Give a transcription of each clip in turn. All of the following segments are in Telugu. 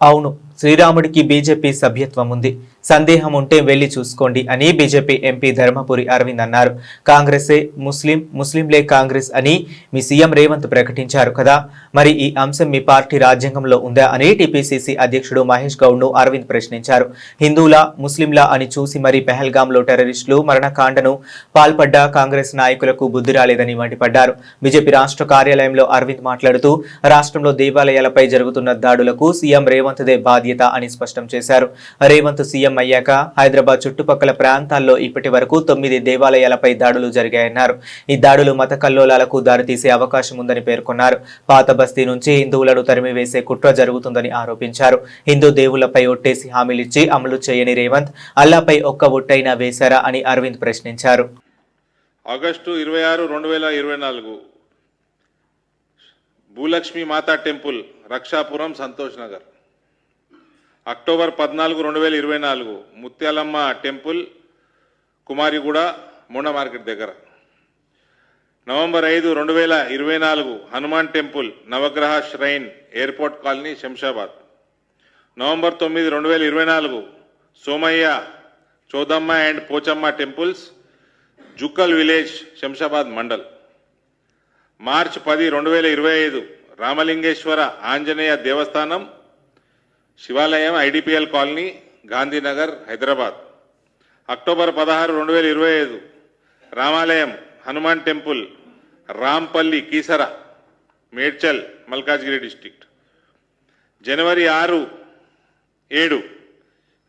అవును శ్రీరాముడికి బీజేపీ సభ్యత్వం ఉంది సందేహం ఉంటే వెళ్ళి చూసుకోండి అని బీజేపీ ఎంపీ ధర్మపురి అరవింద్ అన్నారు. కాంగ్రెసే ముస్లిం ముస్లింలే కాంగ్రెస్ అని మీ సీఎం రేవంత్ ప్రకటించారు కదా. మరి ఈ అంశం మీ పార్టీ రాజ్యాంగంలో ఉందా అని టీపీసీసీ అధ్యక్షుడు మహేష్ గౌడ్ను అరవింద్ ప్రశ్నించారు. హిందువుల ముస్లింలా అని చూసి మరి పెహల్గాంలో టెర్రరిస్టులు మరణకాండను పాల్పడ్డ కాంగ్రెస్ నాయకులకు బుద్ధి రాలేదని మండిపడ్డారు. బీజేపీ రాష్ట్ర కార్యాలయంలో అరవింద్ మాట్లాడుతూ రాష్ట్రంలో దేవాలయాలపై జరుగుతున్న దాడులకు సీఎం రేవంత్ దే బాధ్యత అని స్పష్టం చేశారు. రేవంత్ సీఎం అయ్యాక హైదరాబాద్ చుట్టుపక్కల ప్రాంతాల్లో ఇప్పటి వరకు తొమ్మిది దేవాలయాలపై దాడులు జరిగాయన్నారు. ఈ దాడులు మత కల్లోలాలకు దారితీసే అవకాశం ఉందని పేర్కొన్నారు. పాత బస్తీ నుంచి హిందువులను తరిమివేసే కుట్ర జరుగుతుందని ఆరోపించారు. హిందూ దేవుళ్ళపై ఒట్టేసి హామీలిచ్చి అమలు చేయని రేవంత్ అల్లాపై ఒక్క ఒట్టైనా వేశారా అని అరవింద్ ప్రశ్నించారు. ఆగస్టు ఇరవై ఆరు రెండు వేల ఇరవై నాలుగు. భూలక్ష్మి మాతా టెంపుల్ రక్షాపురం సంతోష్ నగర్. అక్టోబర్ పద్నాలుగు రెండు వేల ఇరవై నాలుగు ముత్యాలమ్మ టెంపుల్ కుమారిగూడ మొండ మార్కెట్ దగ్గర. నవంబర్ ఐదు రెండు వేల ఇరవై నాలుగు Hanuman temple Navagraha shrine airport colony Shamshabad. November తొమ్మిది రెండు వేల ఇరవై నాలుగు Somayya Chodamma and Pochamma temples Jukkal village Shamshabad mandal. March పది రెండు వేల ఇరవై ఐదు Ramalingeshwara Anjaneya Devasthanam Shivalayam IDPL colony Gandhinagar Hyderabad. October పదహారు రెండు వేల ఇరవై ఐదు. రామాలయం హనుమాన్ టెంపుల్ రాంపల్లి కీసర మేడ్చల్ మల్కాజ్గిరి డిస్టిక్ట్ జనవరి ఆరు ఏడు.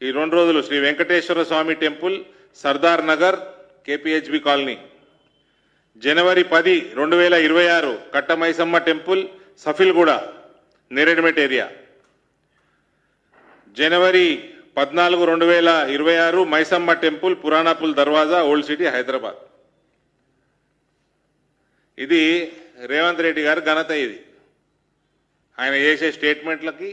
ఈ రెండు రోజులు Shri Venkateshwara Swamy temple Sardar Nagar KPHB colony. జనవరి పది రెండు వేల ఇరవై ఆరు. కట్టమైసమ్మ టెంపుల్ సఫిల్గూడ నేరేడ్మెట్ ఏరియా జనవరి పద్నాలుగు రెండు వేల ఇరవై ఆరు Maisamma temple Puranapul Darwaza old city Hyderabad. ఇది రేవంత్ రెడ్డి గారి ఘనత ఇది. ఆయన చేసే స్టేట్మెంట్లకి